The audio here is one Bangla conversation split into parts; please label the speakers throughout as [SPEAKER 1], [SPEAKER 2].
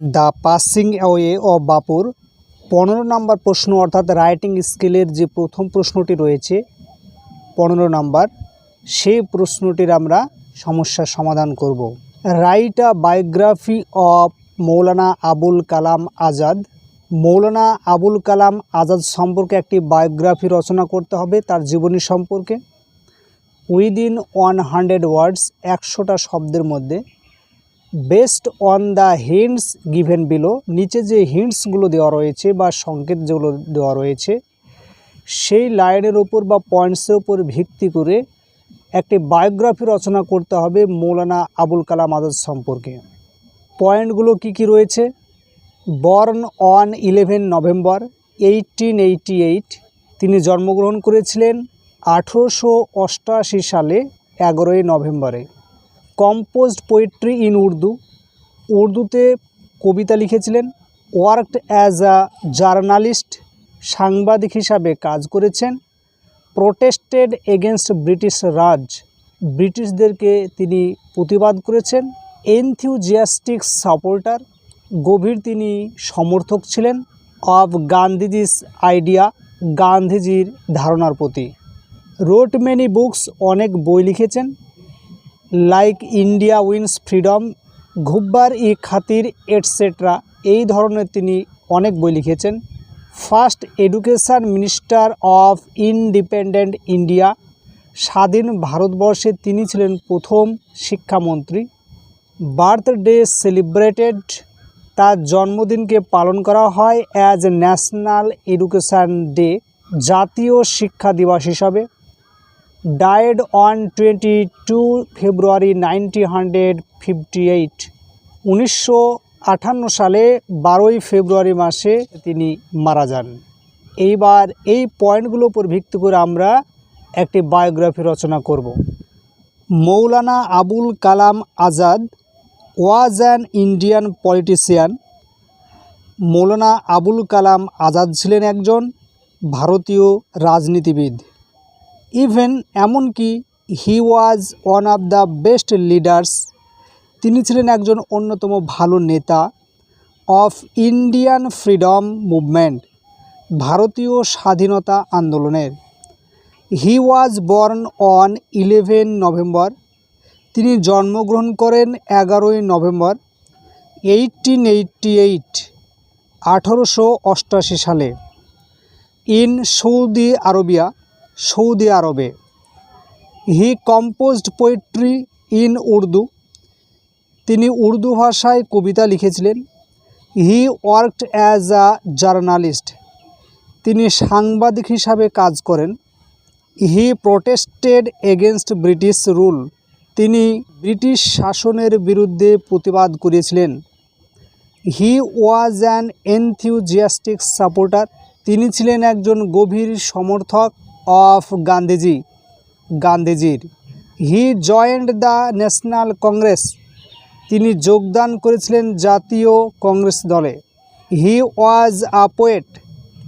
[SPEAKER 1] দ্য পাসিং অ্যাওয়ে অফ বাপুর পনেরো নম্বর প্রশ্ন, অর্থাৎ রাইটিং স্কিলের যে প্রথম প্রশ্নটি রয়েছে, পনেরো নাম্বার, সেই প্রশ্নটির আমরা সমস্যার সমাধান করব। Write a biography of Maulana Abul Kalam Azad. Maulana Abul Kalam Azad সম্পর্কে একটি বায়োগ্রাফি রচনা করতে হবে তার জীবনী সম্পর্কে। উইদিন ওয়ান হান্ড্রেড ওয়ার্ডস, একশোটা শব্দের মধ্যে best on the hints given below নিচে যে হিন্টসগুলো দেওয়া রয়েছে বা সংকেত যেগুলো দেওয়া রয়েছে, সেই লাইনের ওপর বা পয়েন্টসের ওপর ভিত্তি করে একটি বায়োগ্রাফি রচনা করতে হবে মৌলানা আবুল কালাম আজাদ সম্পর্কে। পয়েন্টগুলো কি কি রয়েছে? Born on eleven November eighteen eighty eight তিনি জন্মগ্রহণ করেছিলেন আঠেরোশো অষ্টআশি সালে, এগারোই নভেম্বরে। Composed poetry in Urdu. উর্দুতে কবিতা লিখেছিলেন, ওয়ার্কড অ্যাজ আ জার্নালিস্ট, সাংবাদিক হিসাবে কাজ করেছেন, প্রোটেস্টেড এগেনস্ট ব্রিটিশ রাজ। ব্রিটিশদেরকে তিনি প্রতিবাদ করেছেন, এনথিউজিয়াস্টিক সাপোর্টার, গভীর তিনি সমর্থক ছিলেন অব গান্ধীজিস আইডিয়া, গান্ধীজির ধারণার প্রতি। রোট মেনি বুকস অনেক বই লিখেছেন like India wins freedom, Ghubar e Khatir etcetera এই ধরনের তিনি অনেক বই লিখেছেন। First education minister of independent India স্বাধীন ভারতবর্ষে তিনি ছিলেন প্রথম শিক্ষামন্ত্রী। বার্থডে সেলিব্রেটেড তার জন্মদিনকে পালন করা হয় অ্যাজ ন্যাশনাল এডুকেশান ডে জাতীয় শিক্ষা দিবস হিসাবে। Died on twenty two February ninety hundred fifty eight উনিশশো আটান্ন সালে বারোই ফেব্রুয়ারি মাসে তিনি মারা যান। এইবার এই পয়েন্টগুলোর উপর ভিত্তি করে আমরা একটি বায়োগ্রাফি রচনা করব। Maulana Abul Kalam Azad was an Indian politician. Maulana Abul Kalam Azad ছিলেন একজন ভারতীয় রাজনীতিবিদ। ইভেন এমনকি he was one of the best leaders তিনি ছিলেন একজন অন্যতম ভালো নেতা অফ ইন্ডিয়ান ফ্রিডম মুভমেন্ট ভারতীয় স্বাধীনতা আন্দোলনের। He was born on eleven November তিনি জন্মগ্রহণ করেন এগারোই নভেম্বর এইটিন এইটটি এইট আঠারোশো অষ্টাশি সালে। ইন সৌদি আরবিয়া সৌদি আরবে। He composed poetry in Urdu. তিনি উর্দু ভাষায় কবিতা লিখেছিলেন। He worked as a journalist. তিনি সাংবাদিক হিসাবে কাজ করেন। He protested against British rule. তিনি ব্রিটিশ শাসনের বিরুদ্ধে প্রতিবাদ করেছিলেন। He was an enthusiastic supporter. তিনি ছিলেন একজন গভীর সমর্থক। অফ গান্ধীজি। গান্ধীজির। He joined the National Congress. তিনি যোগদান করেছিলেন জাতীয় কংগ্রেস দলে। He was a poet.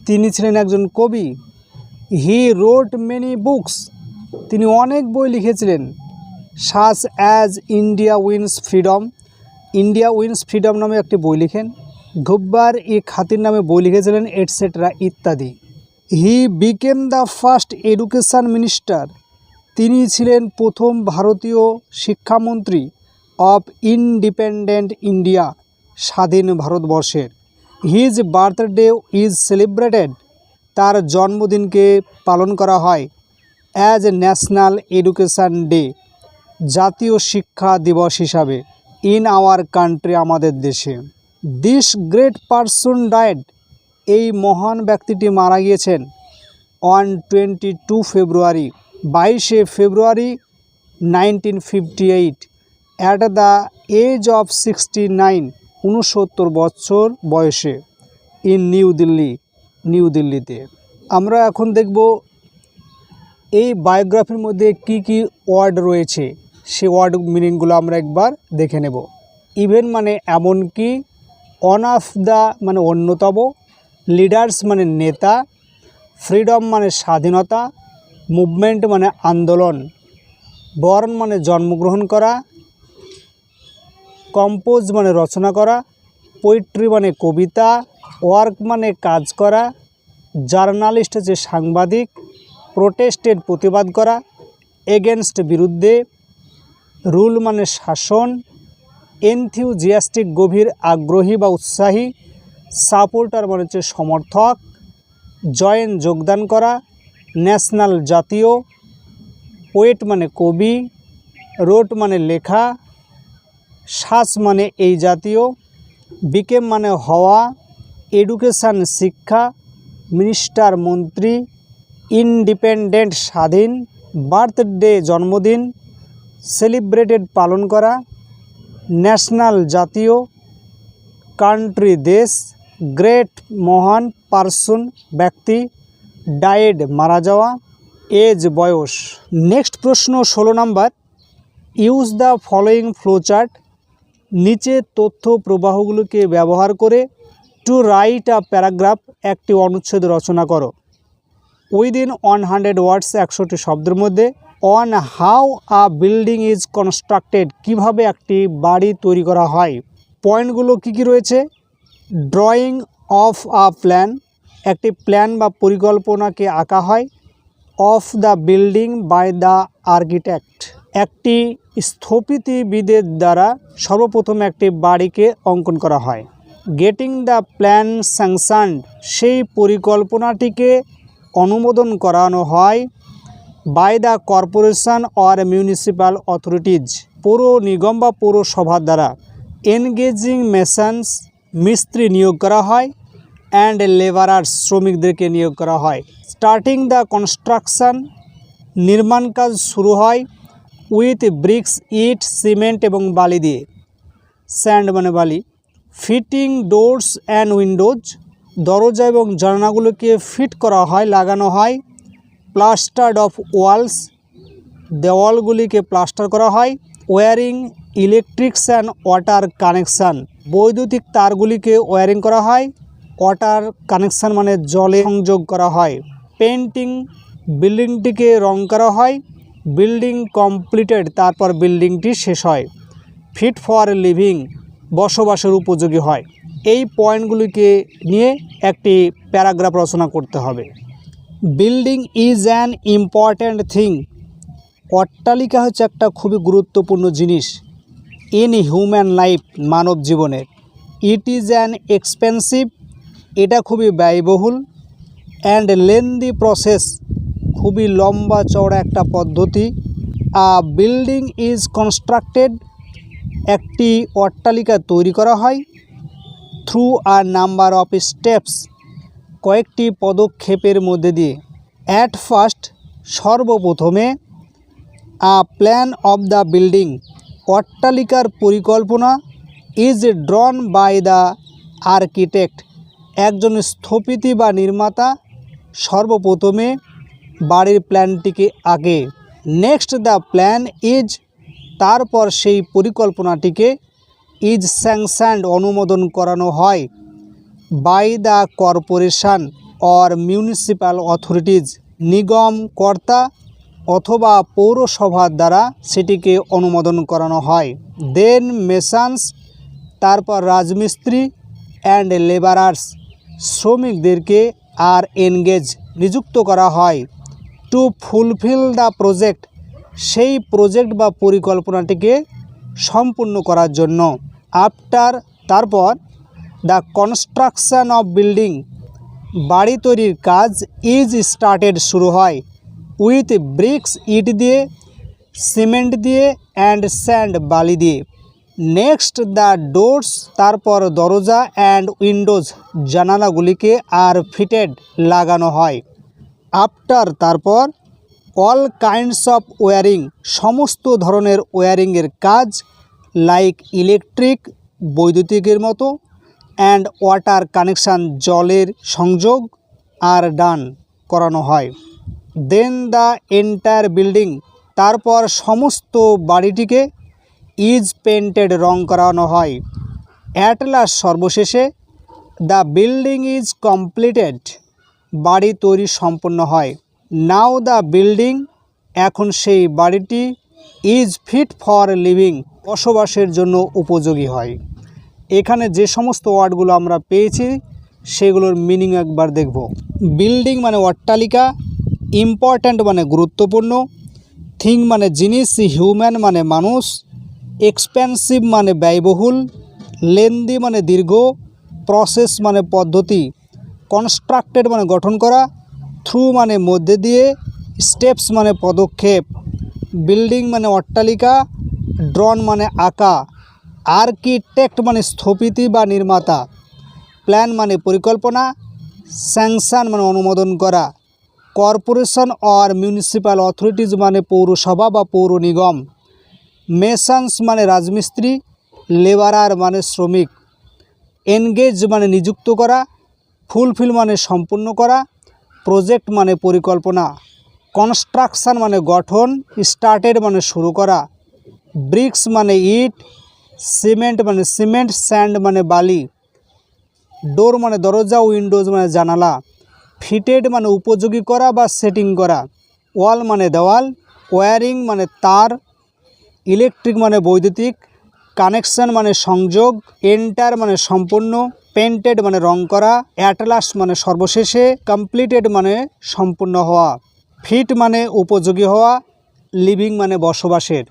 [SPEAKER 1] তিনি ছিলেন একজন কবি। He wrote many books. তিনি অনেক বই লিখেছিলেন। Such as India wins freedom. India wins freedom নামে একটি বই লিখেন। ঘুব্বার ই খাতির নামে বই লিখেছিলেন, এটসেট্রা ইত্যাদি। He became the first education minister. তিনি ছিলেন প্রথম ভারতীয় শিক্ষামন্ত্রী অফ ইন্ডিপেন্ডেন্ট ইন্ডিয়া স্বাধীন ভারতবর্ষের। His birthday is celebrated. তার জন্মদিনকে পালন করা হয় অ্যাজ ন্যাশনাল এডুকেশান ডে, জাতীয় শিক্ষা দিবস হিসাবে, ইন আওয়ার কান্ট্রি আমাদের দেশে। দিস গ্রেট পারসন ডায়েড এই মহান ব্যক্তিটি মারা গিয়েছেন অন টোয়েন্টি টু ফেব্রুয়ারি বাইশে ফেব্রুয়ারি nineteen fifty eight at the age of sixty nine উনসত্তর বছর বয়সে ইন নিউ দিল্লি নিউ দিল্লিতে আমরা এখন দেখব এই বায়োগ্রাফির মধ্যে কি কি ওয়ার্ড রয়েছে। সে ওয়ার্ড মিনিংগুলো আমরা একবার দেখে নেব। ইভেন মানে এমনকি অন অফ দ্য মানে অন্যতম লিডার্স মানে নেতা ফ্রিডম মানে স্বাধীনতা মুভমেন্ট মানে আন্দোলন বর্ণ মানে জন্মগ্রহণ করা কম্পোজ মানে রচনা করা পোয়েট্রি মানে কবিতা ওয়ার্ক মানে কাজ করা জার্নালিস্ট যে সাংবাদিক প্রোটেস্টেড প্রতিবাদ করা এগেনস্ট বিরুদ্ধে রুল মানে শাসন এনথিউজিয়াস্টিক গভীর, আগ্রহী বা উৎসাহী সাপোর্টার মানে হচ্ছে সমর্থক জয়েন যোগদান করা, ন্যাশনাল জাতীয় পোয়েট মানে কবি, রোট মানে লেখা শ্বাস মানে এই জাতীয়, বিকেম মানে হওয়া, এডুকেশান শিক্ষা, মিনিস্টার মন্ত্রী, ইন্ডিপেন্ডেন্ট স্বাধীন, বার্থডে জন্মদিন, সেলিব্রেটেড পালন করা, ন্যাশনাল জাতীয়, কান্ট্রি দেশ গ্রেট মহান পার্সন ব্যক্তি, ডায়েড মারা যাওয়া, এজ বয়স। নেক্সট প্রশ্ন ষোলো number. Use the following flowchart নিচে তথ্য প্রবাহগুলোকে ব্যবহার করে টু রাইট আ প্যারাগ্রাফ একটি অনুচ্ছেদ রচনা করো। উইদিন ওয়ান হান্ড্রেড ওয়ার্ডস একশোটি শব্দের মধ্যে on how a building is constructed কীভাবে একটি বাড়ি তৈরি করা হয়। পয়েন্টগুলো কি কি রয়েছে? ড্রয়িং অফ আ প্ল্যান, একটি প্ল্যান বা পরিকল্পনাকে আঁকা হয়, of the building by the architect. একটি স্থপতিবিদের দ্বারা সর্বপ্রথম একটি বাড়িকে অঙ্কন করা হয়। গেটিং দ্য প্ল্যান স্যাংশনড, সেই পরিকল্পনাটিকে অনুমোদন করানো হয় by the corporation or municipal authorities, পৌর নিগম বা পৌরসভার দ্বারা। এনগেজিং মেশানস মিস্ত্রি নিয়োগ করা হয় অ্যান্ড লেবারার্স শ্রমিকদেরকে নিয়োগ করা হয়। স্টার্টিং দ্য কনস্ট্রাকশন নির্মাণ কাজ শুরু হয় উইথ ব্রিক্স ইট সিমেন্ট এবং বালি দিয়ে। স্যান্ড মানে বালি। ফিটিং ডোরস অ্যান্ড উইন্ডোজ দরজা এবং জানালাগুলোকে ফিট করা হয়, লাগানো হয়। প্লাস্টার্ড অফ ওয়ালস দেওয়ালগুলিকে প্লাস্টার করা হয়। Wiring electrics and water connection বৈদ্যুতিক তারগুলিকে ওয়ারিং করা হয় ওয়াটার কানেকশান মানে জলে সংযোগ করা হয়। পেন্টিং বিল্ডিংটিকে রং করা হয় বিল্ডিং কমপ্লিটেড তারপর বিল্ডিংটি শেষ হয়। ফিট ফর লিভিং বসবাসের উপযোগী হয়। এই পয়েন্টগুলিকে নিয়ে একটি প্যারাগ্রাফ রচনা করতে হবে। Building is an important thing অট্টালিকা হচ্ছে একটা খুবই গুরুত্বপূর্ণ জিনিস। ইন হিউম্যান লাইফ মানব জীবনের ইট ইজ অ্যান এক্সপেন্সিভ, এটা খুবই ব্যয়বহুল অ্যান্ড লেন্দি প্রসেস, খুবই লম্বা চওড়া একটা পদ্ধতি। আ বিল্ডিং ইজ কনস্ট্রাক্টেড, একটি অট্টালিকা তৈরি করা হয়। Through a number of steps, কয়েকটি পদক্ষেপের মধ্যে দিয়ে। অ্যাট ফার্স্ট, সর্বপ্রথমে a plan of the building অট্টালিকার পরিকল্পনা is drawn by the architect একজন স্থপতি বা নির্মাতা, সর্বপ্রথমে বাড়ির প্ল্যানটিকে আগে। নেক্সট দ্য প্ল্যান ইজ তারপর সেই পরিকল্পনাটিকে ইজ স্যাংশনড অনুমোদন করানো হয় by the corporation or municipal authorities নিগম কর্তা অথবা পৌরসভার দ্বারা সেটিকে অনুমোদন করানো হয়। দেন মেশানস তারপর রাজমিস্ত্রি অ্যান্ড লেবারার্স শ্রমিকদেরকে আর এনগেজ নিযুক্ত করা হয়। টু ফুলফিল দ্য প্রজেক্ট সেই প্রজেক্ট বা পরিকল্পনাটিকে সম্পূর্ণ করার জন্য। আফটার তারপর দ্য কনস্ট্রাকশান অফ বিল্ডিং বাড়ি তৈরির কাজ ইজ স্টার্টেড শুরু হয়। উইথ ব্রিক্স ইট দিয়ে সিমেন্ট দিয়ে অ্যান্ড স্যান্ড বালি দিয়ে। নেক্সট দ্য ডোরস তারপর দরজা অ্যান্ড উইন্ডোজ জানালাগুলিকে আর ফিটেড লাগানো হয়। আফটার তারপর অল কাইন্ডস অফ ওয়ারিং সমস্ত ধরনের ওয়ারিংয়ের কাজ লাইক ইলেকট্রিক বৈদ্যুতিকের মতো অ্যান্ড ওয়াটার কানেকশান জলের সংযোগ, আর ডান করানো হয়। দেন দ্য এন্টায়ার বিল্ডিং তারপর সমস্ত বাড়িটিকে ইজ পেন্টেড রং করানো হয়। অ্যাটলাস সর্বশেষে দ্য বিল্ডিং ইজ কমপ্লিটেড বাড়ি তৈরি সম্পন্ন হয়। নাও দ্য বিল্ডিং এখন সেই বাড়িটি ইজ ফিট ফর লিভিং বসবাসের জন্য উপযোগী হয়। এখানে যে সমস্ত ওয়ার্ডগুলো আমরা পেয়েছি, সেগুলোর মিনিং একবার দেখব। বিল্ডিং মানে অট্টালিকা ইম্পর্ট্যান্ট মানে গুরুত্বপূর্ণ থিং মানে জিনিস হিউম্যান মানে মানুষ এক্সপেন্সিভ মানে ব্যয়বহুল লেন্দি মানে দীর্ঘ প্রসেস মানে পদ্ধতি কনস্ট্রাক্টেড মানে গঠন করা থ্রু মানে মধ্যে দিয়ে স্টেপস মানে পদক্ষেপ বিল্ডিং মানে অট্টালিকা ড্রন মানে আঁকা আর্কিটেক্ট মানে স্থপতি বা নির্মাতা প্ল্যান মানে পরিকল্পনা স্যাংশন মানে অনুমোদন করা। কর্পোরেশন অর মিউনিসিপ্যাল অথরিটিজ মানে পৌরসভা বা পৌর নিগম। মেশানস মানে রাজমিস্ত্রি, লেবারার মানে শ্রমিক। এনগেজ মানে নিযুক্ত করা, ফুলফিল মানে সম্পূর্ণ করা, প্রজেক্ট মানে পরিকল্পনা। কনস্ট্রাকশান মানে গঠন, স্টার্টেড মানে শুরু করা। ব্রিক্স মানে ইট, সিমেন্ট মানে সিমেন্ট, স্যান্ড মানে বালি। ডোর মানে দরজা, উইন্ডোজ মানে জানালা। ফিটেড মানে উপযোগী করা বা সেটিং করা। ওয়াল মানে দেওয়াল ওয়্যারিং মানে তার, ইলেকট্রিক মানে বৈদ্যুতিক, কানেকশন মানে সংযোগ, এন্টার মানে সম্পূর্ণ পেন্টেড মানে রং করা, অ্যাটলাস মানে সর্বশেষে, কমপ্লিটেড মানে সম্পূর্ণ হওয়া। ফিট মানে উপযোগী হওয়া, লিভিং মানে বসবাসের।